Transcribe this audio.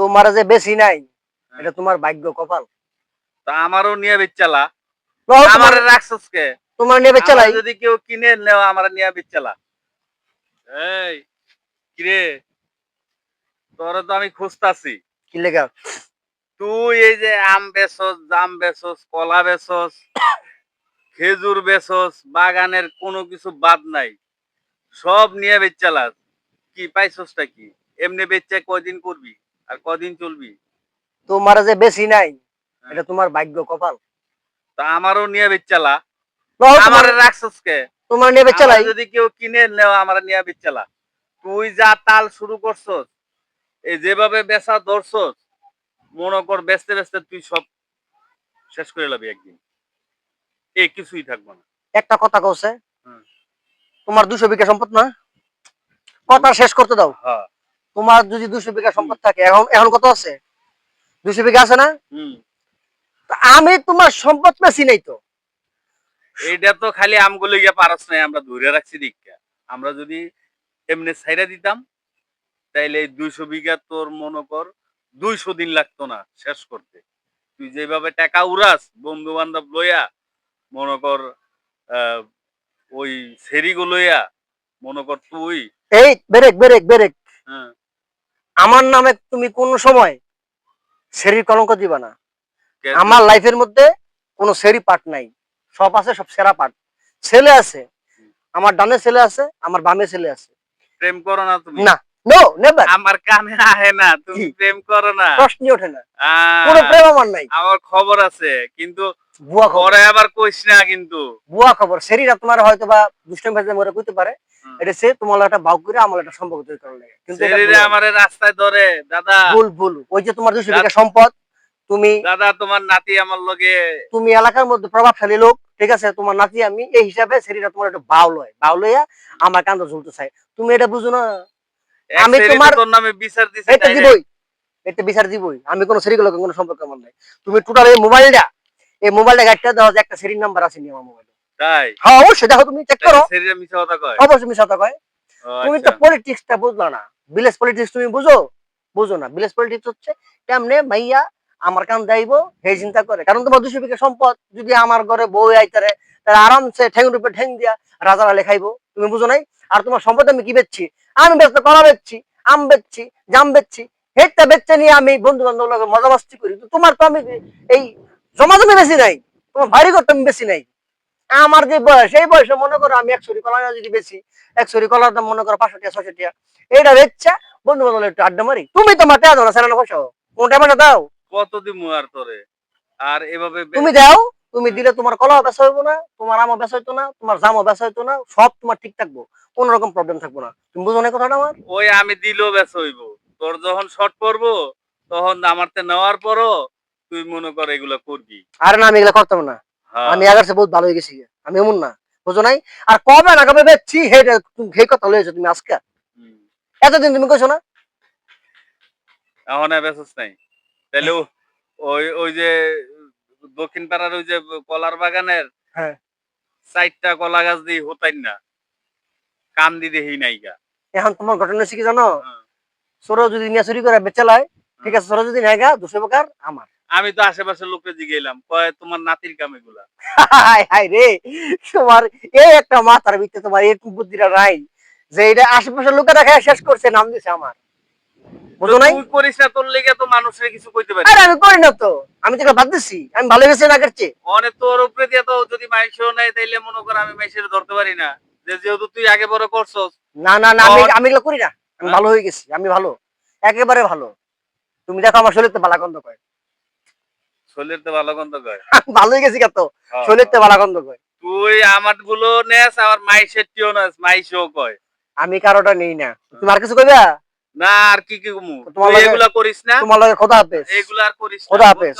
তোমার যে বেশি নাই এটা তোমার ভাগ্য কপাল। তা আমারও নিয়ে বেচালা। আমার তোমার রাখছস কে তোমার নেবে চালাই যদি কেউ কিনে নেও আমার নিয়ে বেচালা। এই কিরে? তোরে তো আমি খুঁজতাছি। কি লেগা? তুই এই যে আম বেচস জাম বেচস কলা বেচস খেজুর বেচস বাগানের কোনো কিছু বাদ নাই। সব নিয়ে বেচালাস কি পাইছসটা কি? এমনি বেচে কয়দিন করবি? আর কদিন চলবি? তোমার যে বেশি নাই এটা তোমার ভাগ্য কপাল। তা আমারও নিয়ে বেচালা। আমার রাখছস কে? তোমার চালাই আমার যদি কেউ কিনে নেও আমার নিয়ে বেচালা। তুই যা তাল শুরু করছস এই যেভাবে বেচা ধরছস মনে কর বেচতে বেচতে তুই সব শেষ করে লাবি একদিন। এ কিছুই থাকব না। একটা কথা কওছে হুম। তোমার দুশো বিঘা সম্পদ না? কথা শেষ করতে দাও। হ্যাঁ। তোমার যদি দুশো বিঘা সম্পদ থাকে এখন এখন কত আছে? দুশো বিঘা আছে না? হুম। আমি তোমার সম্পদ বেশি নাই তো। এইটা তো খালি আমগুলো গিয়ে পারস নাই আমরা ধরে রাখছি দীক্ষা। আমরা যদি এমনি ছাইরা দিতাম তাইলে দুইশো বিঘা তোর মনে কর দুইশো দিন লাগতো না শেষ করতে। তুই যেভাবে টাকা উড়াস বন্ধু বান্ধব লইয়া মনে কর ওই সেরিগো লইয়া মনে কর তুই এই বেরেক বেরেক বেরেক। হ্যাঁ, আমার নামে তুমি কোন সময় সেরির কলঙ্ক দিবা না। আমার লাইফের মধ্যে কোনো সেরি পার্ট নাই। সব আছে সব সেরা পার্ট। ছেলে আছে আমার ডানে ছেলে আছে আমার বামে ছেলে আছে। প্রেম করো না তুমি। না নো নেভার আমার কানে আহে না তুমি প্রেম করো না। প্রশ্নই ওঠে না। কোনো প্রেম আমার নাই। আমার খবর আছে কিন্তু বুয়া খবর। আবার কইস না কিন্তু। বুয়া খবর। সেরিরা তোমার হয়তো বা দুষ্টম ভাজে মরে কইতে পারে। এটা সে তোমার একটা বাউ করে আমার একটা সম্পর্ক তৈরি লাগে। কিন্তু আমারে রাস্তায় ধরে দাদা। ভুল ভুল। ওই যে তোমার সম্পদ তুমি দাদা তোমার নাতি আমার লগে তুমি এলাকার মধ্যে প্রভাবশালী লোক ঠিক আছে? তোমার নাতি আমি এই হিসাবে সেরিটা তোমার একটু বাউ লয়। বাউ লইয়া আমার কান্দ ঝুলতে চাই তুমি এটা বুঝো না? আমি তোমার- তোর নামে বিচার দিছে এটা। দিবই। এটা বিচার দিবই। আমি কোনো সেরি লোকের কোনো সম্পর্ক আমার নাই। তুমি টোটাল এই মোবাইলটা এই মোবাইলটা গাইডটা দেওয়া যে একটা সেরির নাম্বার আছে নি আমার মোবাইলে তাই? হ্যাঁ অবশ্যই। দেখো তুমি চেক করো। সেরিরে মিছা কথা কয়? অবশ্যই মিশা কয়। তুমি তো আচ্ছা। পলিটিক্সটা বুঝলো না। ভিলেজ পলিটিক্স তুমি বুঝো? বুঝো না। ভিলেজ পলিটিক্স হচ্ছে কেমনে মাইয়া আমার কাম যাইবো সেই চিন্তা করে। কারণ তোমার দুশো বিঘা সম্পদ যদি আমার ঘরে বউ আইতারে তারা আরামসে ঠেং রূপে ঠেং দিয়া রাজারা লেখাইবো তুমি বুঝো নাই? আর তোমার সম্পদ আমি কি বেচছি? আমি ব্যস্ত কলা বেচছি আম বেচছি জাম বেচছি। হেটটা বেচতে নিয়ে আমি বন্ধু বান্ধব মজা মাস্তি করি। তো তোমার তো আমি এই জমা জমি বেশি নাই তোমার ভারী করতে বেশি নাই। আমার যে বয়স এই বয়সে মনে করো আমি এক ছড়ি কলা যদি বেশি এক ছড়ি কলার দাম মনে করো পাঁচশো টাকা ছশো টাকা। এইটা বেচছা বন্ধু বান্ধব একটু আড্ডা মারি। তুমি তো মাঠে আনো না সেরানো পয়সা কোন টাইমে দাও? কত দিমু আর তোরে? আর এভাবে তুমি দাও তুমি দিলে তোমার কলাও বেচা হইবো না তোমার আমও বেচা হইতো না তোমার জামও বেচা হইতো না সব তোমার ঠিক থাকব কোন রকম প্রবলেম থাকব না। তুমি বুঝো না কথাটা আমার? ওই আমি দিলেও বেশ হইব। তোর যখন শর্ট পড়ব তখন আমার তে নেওয়ার পরও তুই মনে কর এগুলা করবি। আরে না আমি এগুলা করতাম না। হ্যাঁ। আমি আগারছে বহুত ভালো হয়ে গেছি আমি এমন না বুঝো নাই? আর কবে না কবে বেচছি হেটা সেই কথা লয়েছো তুমি আজকে। হুম। এতদিন তুমি কইছো না? এখন আর বেসস নাই। তাহলে ওই ওই যে দক্ষিণ পাড়ার ওই যে কলার বাগানের হ্যাঁ। চারটা কলা গাছ দিয়ে হতাই না। কান দি দেহি নাইগা এখন তোমার ঘটনা কি জানো? হ্যাঁ। সরো যদি নিয়ে চুরি করে বেচালায় ঠিক আছে সরো যদি নেগা দুশো প্রকার আমার। আমি তো আশেপাশের লোককে জিগেলাম কয় তোমার নাতির কাম এগুলা? হাই হাই রে তোমার এই একটা মাথার ভিতরে তোমার এই বুদ্ধিটা নাই যে এটা আশেপাশের লোকে দেখা শেষ করছে নাম দিছে আমার। বুঝো নাই? তুই করিস না তোর লেগে তো মানুষের কিছু কইতে পারি। আরে আমি করি না তো আমি তো বাদ দিছি আমি ভালো গেছি না করছি তোর উপরে দিয়ে তো যদি নেয় তাইলে মনে কর আমি ধরতে পারি না। যে যেহেতু তুই আগে বড় করছস। না না না আমি আমি এগুলো করি না। আমি? ভালো হয়ে গেছি আমি ভালো একেবারে ভালো। তুমি দেখো আমার শরীর তো বালাগন্ধ কয় তো ভালো গন্ধ কয়? আমি গেছি কত হ্যাঁ, তো বালাগন্ধ কয়। তুই আমারগুলো নেস আমার টিও নেস কয়। আমি কারোটা নেই না। তুমি আর কিছু কইবা? না আর কি কি কমু? তোমার এগুলা করিস না। তোমার লগে খোদা হাফেজ। এগুলা আর করিস খোদা হাফেজ।